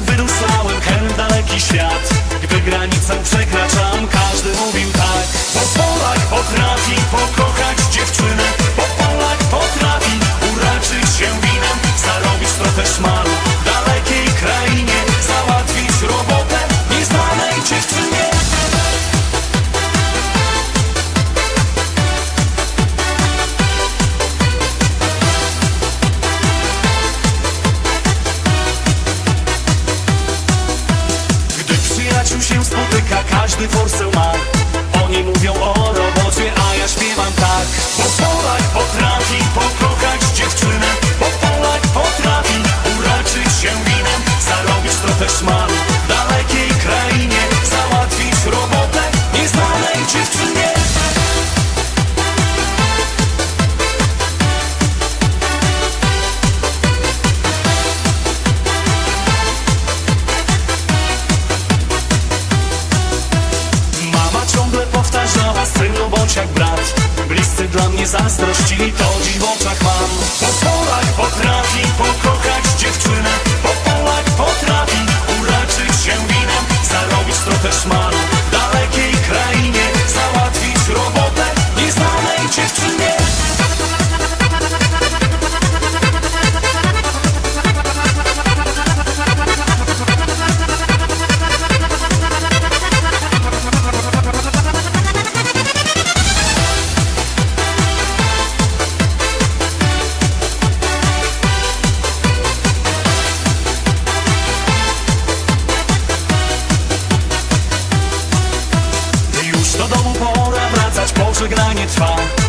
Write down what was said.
Gdy wyruszałem hen w daleki świat. Gdy granicę przekraczam Każdy mówił tak. Bo Polak potrafi pokonać przyjaciół się spotyka, każdy forsę ma. Oni mówią o robocie, a ja śpiewam tak. Bo Polak potrafi pokochać dziewczynę. Bo Polak potrafi uraczyć się winem Zarobić trochę szmalu oczach mam Bo Polak potrafi pokochać żegnanie trwa.